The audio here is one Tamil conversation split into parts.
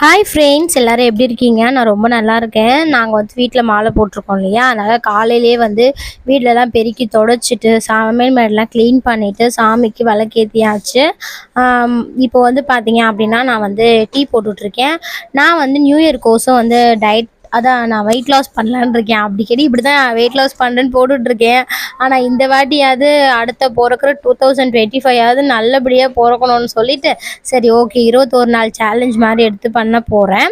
ஹாய் ஃப்ரெண்ட்ஸ் எல்லோரும் எப்படி இருக்கீங்க? நான் ரொம்ப நல்லா இருக்கேன். நாங்கள் வந்து வீட்டில் மாலை போட்டிருக்கோம் இல்லையா? அதனால் காலையிலேயே வந்து வீட்டிலலாம் பெருக்கி தொடச்சிட்டு சமையல் மேடெலாம் க்ளீன் பண்ணிவிட்டு சாமிக்கு விளக்கேற்றியாச்சு இப்போ வந்து பார்த்தீங்க அப்படின்னா நான் வந்து டீ போட்டுட்ருக்கேன். நான் வந்து நியூ இயர் கோர்ஸும் வந்து டயட் அதான் நான் வெயிட் லாஸ் பண்ணலான் இருக்கேன். அடிக்கடி இப்படி தான் வெயிட் லாஸ் பண்ணுறேன்னு போட்டுட்ருக்கேன். ஆனால் இந்த வாட்டியாவது அடுத்த பிறக்கிற டூ தௌசண்ட் டுவெண்ட்டி ஃபைவாவது நல்லபடியாக பிறக்கணும்னு சொல்லிட்டு சரி ஓகே இருபத்தோரு நாள் சேலஞ்ச் மாதிரி எடுத்து பண்ண போகிறேன்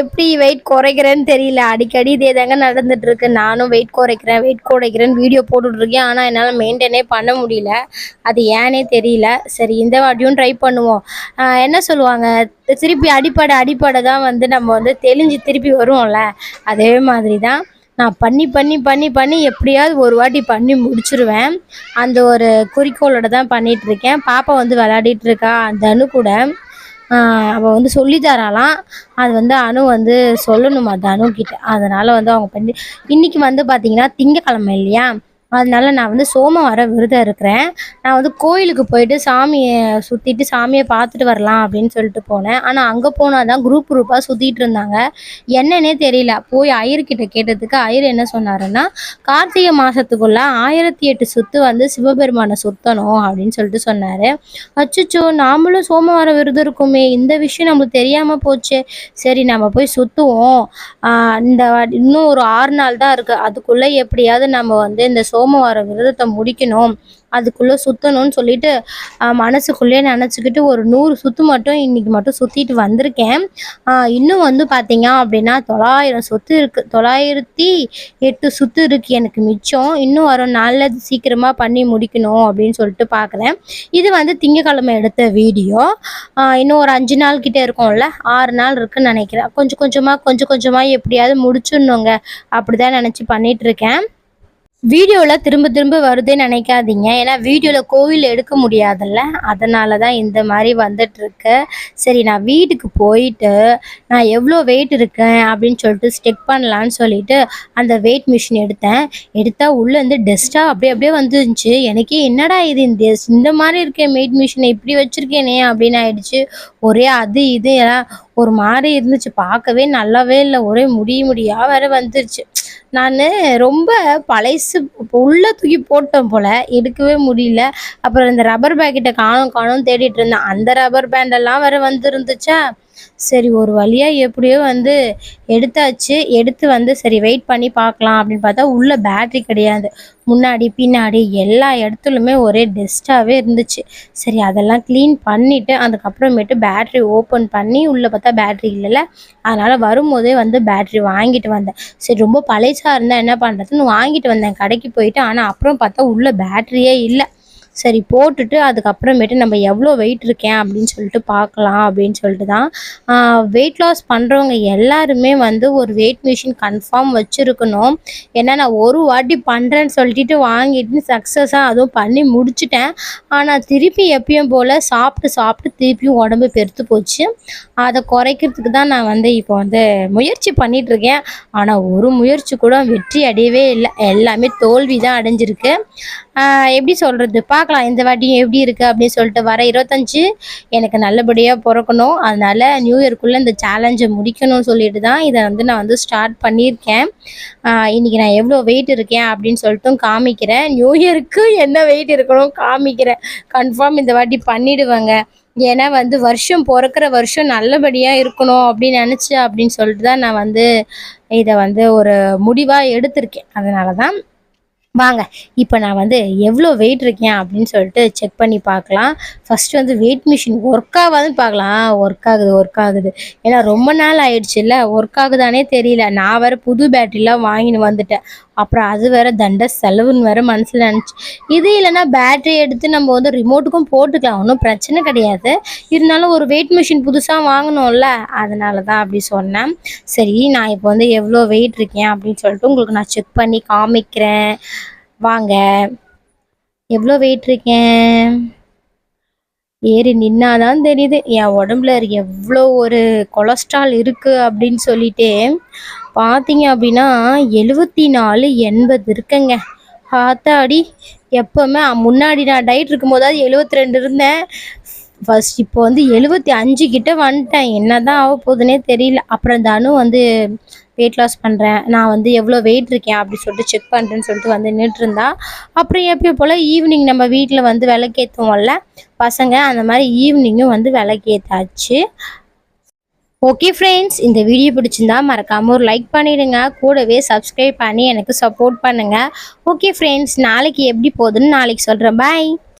எப்படி வெயிட் குறைக்கிறேன்னு தெரியல. அடிக்கடி இதே தாங்க நடந்துட்டுருக்கு நானும் வெயிட் குறைக்கிறேன் வெயிட் குறைக்கிறேன்னு வீடியோ போட்டுட்ருக்கேன். ஆனால் என்னால் மெயின்டைனே பண்ண முடியல. அது ஏனே தெரியல. சரி இந்த வாட்டியும் ட்ரை பண்ணுவோம். என்ன சொல்லுவாங்க? திருப்பி அடிப்படை அடிப்படை தான் வந்து நம்ம வந்து தெளிஞ்சு திருப்பி வருவோம்ல. அதே மாதிரி தான் நான் பண்ணி பண்ணி பண்ணி பண்ணி எப்படியாவது ஒரு வாட்டி பண்ணி முடிச்சிருவேன். அந்த ஒரு குறிக்கோளோட தான் பண்ணிட்டு இருக்கேன். பாப்பா வந்து விளையாடிட்டு இருக்கா தனு கூட. அவள் வந்து சொல்லித்தராலாம் அது வந்து அனு வந்து சொல்லணுமா தனுக்கிட்ட அதனால் அதனால வந்து அவங்க பண்ணி இன்னைக்கு வந்து பார்த்தீங்கன்னா திங்கக்கிழமை இல்லையா? அதனால நான் வந்து சோமவாரம் விரதம் இருக்கிறேன். நான் வந்து கோயிலுக்கு போயிட்டு சாமியை சுற்றிட்டு சாமியை பார்த்துட்டு வரலாம் அப்படின்னு சொல்லிட்டு போனேன். ஆனால் அங்கே போனால் தான் குரூப் குரூப்பாக சுற்றிட்டு இருந்தாங்க. என்னன்னே தெரியல. போய் ஐயர்கிட்ட கேட்டதுக்கு ஐயர் என்ன சொன்னாருன்னா கார்த்திகை மாதத்துக்குள்ள ஆயிரத்தி எட்டு சுத்து வந்து சிவபெருமானை சுத்தணும் அப்படின்னு சொல்லிட்டு சொன்னார். அச்சுச்சோ நாமளும் சோமவாரம் விரதம் இருக்குமே. இந்த விஷயம் நம்மளுக்கு தெரியாமல் போச்சே. சரி நம்ம போய் சுற்றுவோம் இந்த இன்னும் ஒரு ஆறு நாள் தான் இருக்குது அதுக்குள்ளே எப்படியாவது நம்ம வந்து இந்த சோமவார விரதத்தை முடிக்கணும். அதுக்குள்ளே சுற்றணும்னு சொல்லிட்டு மனசுக்குள்ளேயே நினச்சிக்கிட்டு ஒரு நூறு சுற்று மட்டும் இன்னைக்கு மட்டும் சுற்றிட்டு வந்திருக்கேன். இன்னும் வந்து பார்த்தீங்க அப்படின்னா தொள்ளாயிரம் சொத்து இருக்குது தொள்ளாயிரத்தி எட்டு சுற்று இருக்குது எனக்கு மிச்சம். இன்னும் வரும் நாளில் சீக்கிரமாக பண்ணி முடிக்கணும் அப்படின்னு சொல்லிட்டு பார்க்குறேன் இது வந்து திங்கக்கிழமை எடுத்த வீடியோ. இன்னும் ஒரு அஞ்சு நாள் கிட்டே இருக்கும்ல. ஆறு நாள் இருக்குன்னு நினைக்கிறேன். கொஞ்சம் கொஞ்சமாக கொஞ்சம் கொஞ்சமாக எப்படியாவது முடிச்சிடணுங்க. அப்படி தான் நினச்சி பண்ணிகிட்ருக்கேன் வீடியோவில் திரும்ப திரும்ப வருதுன்னு நினைக்காதீங்க. ஏன்னா வீடியோவில் கோவில் எடுக்க முடியாதுல்ல. அதனால தான் இந்த மாதிரி வந்துட்டுருக்கு. சரி நான் வீட்டுக்கு போயிட்டு நான் எவ்வளோ வெயிட் இருக்கேன் அப்படின்னு சொல்லிட்டு ஸ்டெக் பண்ணலான்னு சொல்லிட்டு அந்த வெயிட் மிஷின் எடுத்தேன். எடுத்தால் உள்ளேருந்து டஸ்ட்டாக அப்படியே அப்படியே வந்துருந்துச்சு. எனக்கே என்னடா இது இந்த இந்த மாதிரி இருக்கேன் வெயிட் மிஷினை இப்படி வச்சுருக்கேனே அப்படின்னு ஆயிடுச்சு. ஒரே அது இது எல்லாம் ஒரு மாதிரி இருந்துச்சு. பார்க்கவே நல்லாவே இல்லை. ஒரே முடி முடியாக வேறு வந்துருச்சு. நான் ரொம்ப பழைசு உள்ளே தூக்கி போட்டேன் போல் எடுக்கவே முடியல. அப்புறம் இந்த ரப்பர் பேக்கெட்டை காணும் காணும் தேடிட்டு இருந்தேன். அந்த ரப்பர் பேண்டெல்லாம் வேற வந்துருந்துச்சா? சரி ஒரு வழியாக எப்படியோ வந்து எடுத்தாச்சு. எடுத்து வந்து சரி வெயிட் பண்ணி பார்க்கலாம் அப்படின்னு பார்த்தா உள்ள பேட்ரி கிடையாது. முன்னாடி பின்னாடி எல்லா இடத்துலையுமே ஒரே டெஸ்ட்டாகவே இருந்துச்சு. சரி அதெல்லாம் க்ளீன் பண்ணிவிட்டு அதுக்கப்புறமேட்டு பேட்ரி ஓப்பன் பண்ணி உள்ளே பார்த்தா பேட்ரி இல்லைல்ல. அதனால் வரும்போதே வந்து பேட்ரி வாங்கிட்டு வந்தேன். சரி ரொம்ப பழைசா இருந்தால் என்ன பண்ணுறதுன்னு வாங்கிட்டு வந்தேன். கடைக்கு போயிட்டு ஆனால் அப்புறம் பார்த்தா உள்ள பேட்ரியே இல்லை. சரி போட்டுட்டு அதுக்கப்புறமேட்டு நம்ம எவ்வளோ வெயிட் இருக்கேன் அப்படின்னு சொல்லிட்டு பார்க்கலாம் அப்படின்னு சொல்லிட்டு தான் வெயிட் லாஸ் பண்ணுறவங்க எல்லாருமே வந்து ஒரு வெயிட் மிஷின் கன்ஃபார்ம் வச்சுருக்கணும். ஏன்னா நான் ஒரு வாட்டி பண்ணுறேன்னு சொல்லிட்டு வாங்கிட்டு சக்ஸஸாக அதுவும் பண்ணி முடிச்சிட்டேன். ஆனால் திருப்பி எப்பயும் போல் சாப்பிட்டு சாப்பிட்டு திருப்பியும் உடம்பு பெருத்து போச்சு. அதை குறைக்கிறதுக்கு தான் நான் வந்து இப்போ வந்து முயற்சி பண்ணிகிட்ருக்கேன் இருக்கேன். ஆனால் ஒரு முயற்சி கூட வெற்றி அடையவே இல்லை. எல்லாமே தோல்வி தான் அடைஞ்சிருக்கு. எப்படி சொல்கிறது பார்க்கலாம். இந்த வாட்டியும் எப்படி இருக்குது அப்படின்னு சொல்லிட்டு வர இருபத்தஞ்சு எனக்கு நல்லபடியாக பிறக்கணும். அதனால் நியூ இயர்க்குள்ளே இந்த சேலஞ்சை முடிக்கணும்னு சொல்லிட்டு தான் இதை வந்து நான் வந்து ஸ்டார்ட் பண்ணியிருக்கேன். இன்றைக்கி இன்னைக்கு நான் எவ்வளோ வெயிட் இருக்கேன் அப்படின்னு சொல்லிட்டும் காமிக்கிறேன். நியூ இயருக்கு என்ன வெயிட் இருக்கணும் காமிக்கிறேன். கன்ஃபார்ம் இந்த வாட்டி பண்ணிவிடுவேங்க ஏன்னா வந்து வருஷம் பிறக்கிற வருஷம் நல்லபடியாக இருக்கணும் அப்படின்னு நினச்சி அப்படின்னு சொல்லிட்டு தான் நான் வந்து இதை வந்து ஒரு முடிவாக எடுத்திருக்கேன். அதனால தான் வாங்க இப்போ நான் வந்து எவ்வளோ வெயிட் இருக்கேன் அப்படின்னு சொல்லிட்டு செக் பண்ணி பார்க்கலாம். ஃபஸ்ட்டு வந்து வெயிட் மிஷின் ஒர்க் ஆகாதுன்னு பார்க்கலாம். ஒர்க் ஆகுது ஒர்க் ஆகுது. ஏன்னா ரொம்ப நாள் ஆயிடுச்சுல்ல ஒர்க் ஆகுதானே தெரியல. நான் வேறு புது பேட்டரிலாம் வாங்கின்னு வந்துட்டேன். அப்புறம் அது வேற தண்ட செலவுன்னு வேற மனசில் நினச்சி. இது இல்லைன்னா பேட்டரி எடுத்து நம்ம வந்து ரிமோட்டுக்கும் போட்டுக்கலாம். ஒன்றும் பிரச்சனை கிடையாது. இருந்தாலும் ஒரு வெயிட் மிஷின் புதுசாக வாங்கணும்ல அதனால தான் அப்படி சொன்னேன். சரி நான் இப்போ வந்து எவ்வளோ வெயிட் இருக்கேன் அப்படின்னு சொல்லிட்டு உங்களுக்கு நான் செக் பண்ணி காமிக்கிறேன். வாங்க. எவ்வளோ வெயிட் இருக்கேன்? ஏறி நின்னாதான் தெரியுது. என் உடம்புல எவ்வளோ ஒரு கொலஸ்ட்ரால் இருக்குது அப்படின்னு சொல்லிட்டு. பார்த்தீங்க அப்படின்னா எழுபத்தி நாலு எண்பது இருக்குங்க. ஆத்தாடி எப்போவுமே முன்னாடி நான் டயட் இருக்கும்போதாவது எழுபத்தி ரெண்டு இருந்தேன். ஃபஸ்ட் இப்போ வந்து எழுபத்தி அஞ்சு கிட்ட வந்துட்டேன். என்ன தான் ஆக போகுதுன்னே தெரியல. அப்புறம் தானும் வந்து வெயிட் லாஸ் பண்ணுறேன் நான் வந்து எவ்வளோ வெயிட் இருக்கேன் அப்படி சொல்லிட்டு செக் பண்ணுறேன்னு சொல்லிட்டு வந்து நின்றுட்டு இருந்தா. அப்புறம் எப்பயும் போல் ஈவினிங் நம்ம வீட்டில் வந்து விளக்கேற்றுவோம்ல பசங்க அந்த மாதிரி ஈவினிங்கும் வந்து விளக்கேற்றாச்சு ஓகே ஃப்ரெண்ட்ஸ் இந்த வீடியோ பிடிச்சிருந்தா மறக்காமல் ஒரு லைக் பண்ணிவிடுங்க கூடவே சப்ஸ்கிரைப் பண்ணி எனக்கு சப்போர்ட் பண்ணுங்கள் ஓகே ஃப்ரெண்ட்ஸ் நாளைக்கு எப்படி போகுதுன்னு நாளைக்கு சொல்கிறேன் பாய்